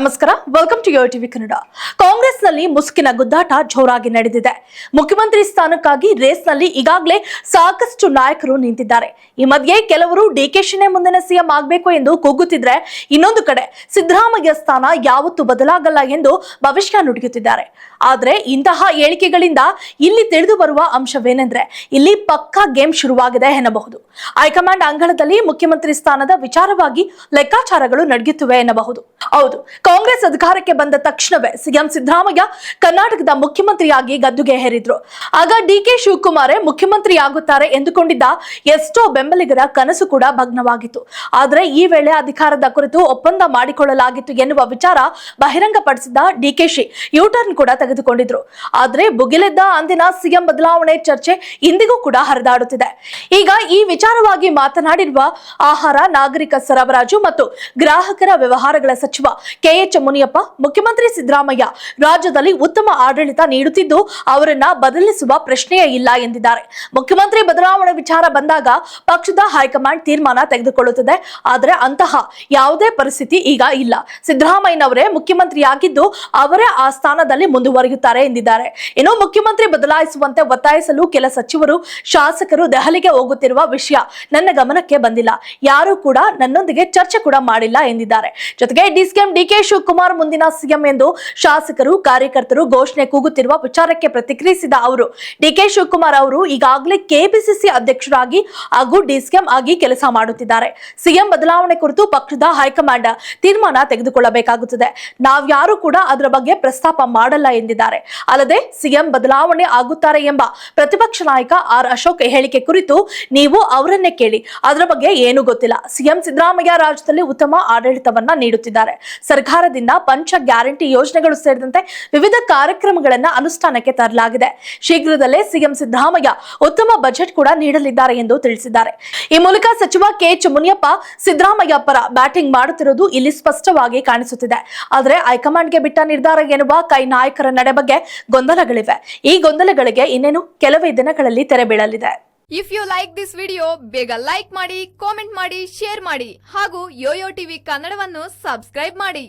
ನಮಸ್ಕಾರ. Welcome to yo TV Kannada ಕಾಂಗ್ರೆಸ್ನಲ್ಲಿ ಮುಸುಕಿನ ಗುದ್ದಾಟ ಜೋರಾಗಿ ನಡೆದಿದೆ. ಮುಖ್ಯಮಂತ್ರಿ ಸ್ಥಾನಕ್ಕಾಗಿ ರೇಸ್ನಲ್ಲಿ ಈಗಾಗಲೇ ಸಾಕಷ್ಟು ನಾಯಕರು ನಿಂತಿದ್ದಾರೆ. ಈ ಮಧ್ಯೆ ಕೆಲವರು ಡಿಕೆಶಿನೇ ಮುಂದಿನ ಸಿಎಂ ಆಗಬೇಕು ಎಂದು ಕೂಗುತ್ತಿದ್ರೆ ಇನ್ನೊಂದು ಕಡೆ ಸಿದ್ದರಾಮಯ್ಯ ಸ್ಥಾನ ಯಾವತ್ತೂ ಬದಲಾಗಲ್ಲ ಎಂದು ಭವಿಷ್ಯ ನುಡಿಯುತ್ತಿದ್ದಾರೆ. ಆದ್ರೆ ಇಂತಹ ಹೇಳಿಕೆಗಳಿಂದ ಇಲ್ಲಿ ತಿಳಿದು ಬರುವ ಅಂಶವೇನೆಂದ್ರೆ ಇಲ್ಲಿ ಪಕ್ಕಾ ಗೇಮ್ ಶುರುವಾಗಿದೆ ಎನ್ನಬಹುದು. ಹೈಕಮಾಂಡ್ ಅಂಗಳದಲ್ಲಿ ಮುಖ್ಯಮಂತ್ರಿ ಸ್ಥಾನದ ವಿಚಾರವಾಗಿ ಲೆಕ್ಕಾಚಾರಗಳು ನಡೆಯುತ್ತಿವೆ ಎನ್ನಬಹುದು. ಹೌದು ಕಾಂಗ್ರೆಸ್ ಅಧಿಕಾರಕ್ಕೆ ಬಂದ ತಕ್ಷಣವೇ ಸಿಎಂ ಸಿದ್ದರಾಮಯ್ಯ ಕರ್ನಾಟಕದ ಮುಖ್ಯಮಂತ್ರಿಯಾಗಿ ಗದ್ದುಗೆ ಹೇರಿದ್ರು ಆಗ ಡಿ ಕೆ ಶಿವಕುಮಾರೇ ಮುಖ್ಯಮಂತ್ರಿ ಆಗುತ್ತಾರೆ ಎಂದುಕೊಂಡಿದ್ದ ಎಷ್ಟೋ ಬೆಂಬಲಿಗರ ಕನಸು ಕೂಡ ಭಗ್ನವಾಗಿತ್ತು. ಆದ್ರೆ ಈ ವೇಳೆ ಅಧಿಕಾರದ ಕುರಿತು ಒಪ್ಪಂದ ಮಾಡಿಕೊಳ್ಳಲಾಗಿತ್ತು ಎನ್ನುವ ವಿಚಾರ ಬಹಿರಂಗಪಡಿಸಿದ್ದ ಡಿಕೆಶಿ ಯೂಟರ್ನ್ ಕೂಡ ತೆಗೆದುಕೊಂಡಿದ್ರು. ಆದ್ರೆ ಬುಗಿಲೆದ್ದ ಅಂದಿನ ಸಿಎಂ ಬದಲಾವಣೆ ಚರ್ಚೆ ಇಂದಿಗೂ ಕೂಡ ಹರಿದಾಡುತ್ತಿದೆ. ಈಗ ಈ ವಿಚಾರವಾಗಿ ಮಾತನಾಡಿರುವ ಆಹಾರ, ನಾಗರಿಕ ಸರಬರಾಜು ಮತ್ತು ಗ್ರಾಹಕರ ವ್ಯವಹಾರಗಳ ಸಚಿವ ಕೆಎಚ್ ಮುನಿಯಪ್ಪ, ಮುಖ್ಯಮಂತ್ರಿ ಸಿದ್ದರಾಮಯ್ಯ ರಾಜ್ಯದಲ್ಲಿ ಉತ್ತಮ ಆಡಳಿತ ನೀಡುತ್ತಿದ್ದು, ಅವರನ್ನ ಬದಲಿಸುವ ಪ್ರಶ್ನೆಯೇ ಇಲ್ಲ ಎಂದಿದ್ದಾರೆ. ಮುಖ್ಯಮಂತ್ರಿ ಬದಲಾವಣೆ ವಿಚಾರ ಬಂದಾಗ ಪಕ್ಷದ ಹೈಕಮಾಂಡ್ ತೀರ್ಮಾನ ತೆಗೆದುಕೊಳ್ಳುತ್ತದೆ. ಆದರೆ ಅಂತಹ ಯಾವುದೇ ಪರಿಸ್ಥಿತಿ ಈಗ ಇಲ್ಲ. ಸಿದ್ದರಾಮಯ್ಯನವರೇ ಮುಖ್ಯಮಂತ್ರಿಯಾಗಿದ್ದು, ಅವರೇ ಆ ಸ್ಥಾನದಲ್ಲಿ ಮುಂದುವರಿಯುತ್ತಾರೆ ಎಂದಿದ್ದಾರೆ. ಇನ್ನು ಮುಖ್ಯಮಂತ್ರಿ ಬದಲಾಯಿಸುವಂತೆ ಒತ್ತಾಯಿಸಲು ಕೆಲ ಸಚಿವರು, ಶಾಸಕರು ದೆಹಲಿಗೆ ಹೋಗುತ್ತಿರುವ ವಿಷಯ ನನ್ನ ಗಮನಕ್ಕೆ ಬಂದಿಲ್ಲ. ಯಾರು ಕೂಡ ನನ್ನೊಂದಿಗೆ ಚರ್ಚೆ ಕೂಡ ಮಾಡಿಲ್ಲ ಎಂದಿದ್ದಾರೆ. ಜೊತೆಗೆ ಡಿಸಿಎಂ ಡಿಕೆ ಶಿವಕುಮಾರ್ ಮುಂದಿನ ಸಿಎಂ ಎಂದು ಶಾಸಕರು, ಕಾರ್ಯಕರ್ತರು ಘೋಷಣೆ ಕೂಗುತ್ತಿರುವ ವಿಚಾರಕ್ಕೆ ಪ್ರತಿಕ್ರಿಯಿಸಿದ ಅವರು, ಡಿಕೆ ಶಿವಕುಮಾರ್ ಅವರು ಈಗಾಗಲೇ ಕೆಪಿಸಿಸಿ ಅಧ್ಯಕ್ಷರಾಗಿ ಹಾಗೂ ಡಿಸಿಎಂ ಆಗಿ ಕೆಲಸ ಮಾಡುತ್ತಿದ್ದಾರೆ. ಸಿಎಂ ಬದಲಾವಣೆ ಕುರಿತು ಪಕ್ಷದ ಹೈಕಮಾಂಡ್ ತೀರ್ಮಾನ ತೆಗೆದುಕೊಳ್ಳಬೇಕಾಗುತ್ತದೆ. ನಾವ್ಯಾರು ಕೂಡ ಅದರ ಬಗ್ಗೆ ಪ್ರಸ್ತಾಪ ಮಾಡಲ್ಲ ಎಂದಿದ್ದಾರೆ. ಅಲ್ಲದೆ ಸಿಎಂ ಬದಲಾವಣೆ ಆಗುತ್ತಾರೆ ಎಂಬ ಪ್ರತಿಪಕ್ಷ ನಾಯಕ ಆರ್ ಅಶೋಕ್ ಹೇಳಿಕೆ ಕುರಿತು ನೀವು ಅವರನ್ನೇ ಕೇಳಿ, ಅದರ ಬಗ್ಗೆ ಏನೂ ಗೊತ್ತಿಲ್ಲ. ಸಿಎಂ ಸಿದ್ದರಾಮಯ್ಯ ರಾಜ್ಯದಲ್ಲಿ ಉತ್ತಮ ಆಡಳಿತವನ್ನ ನೀಡುತ್ತಿದ್ದಾರೆ. ಸರ್ಕಾರದಿಂದ ಪಂಚ ಗ್ಯಾರಂಟಿ ಯೋಜನೆಗಳು ಸೇರಿದಂತೆ ವಿವಿಧ ಕಾರ್ಯಕ್ರಮಗಳನ್ನ ಅನುಷ್ಠಾನಕ್ಕೆ ತರಲಾಗಿದೆ. ಶೀಘ್ರದಲ್ಲೇ ಸಿಎಂ ಸಿದ್ದರಾಮಯ್ಯ ಉತ್ತಮ ಬಜೆಟ್ ಕೂಡ ನೀಡಲಿದ್ದಾರೆ ಎಂದು ತಿಳಿಸಿದ್ದಾರೆ. ಈ ಮೂಲಕ ಸಚಿವ ಕೆಎಚ್ ಮುನಿಯಪ್ಪ ಸಿದ್ದರಾಮಯ್ಯ ಪರ ಬ್ಯಾಟಿಂಗ್ ಮಾಡುತ್ತಿರುವುದು ಇಲ್ಲಿ ಸ್ಪಷ್ಟವಾಗಿ ಕಾಣಿಸುತ್ತಿದೆ. ಆದರೆ ಹೈಕಮಾಂಡ್ಗೆ ಬಿಟ್ಟ ನಿರ್ಧಾರ ಎನ್ನುವ ಕೈ ನಾಯಕರ ನಡೆ ಬಗ್ಗೆ ಗೊಂದಲಗಳಿವೆ. ಈ ಗೊಂದಲಗಳಿಗೆ ಇನ್ನೇನು ಕೆಲವೇ ದಿನಗಳಲ್ಲಿ ತೆರೆ ಬೀಳಲಿದೆ. If you like this video ಬೇಗ ಲೈಕ್ ಮಾಡಿ ಕಾಮೆಂಟ್ ಮಾಡಿ ಶೇರ್ ಮಾಡಿ ಹಾಗೂ ಯೋಯೋ ಟಿವಿ ಕನ್ನಡವನ್ನು ಸಬ್ಸ್ಕ್ರೈಬ್ ಮಾಡಿ.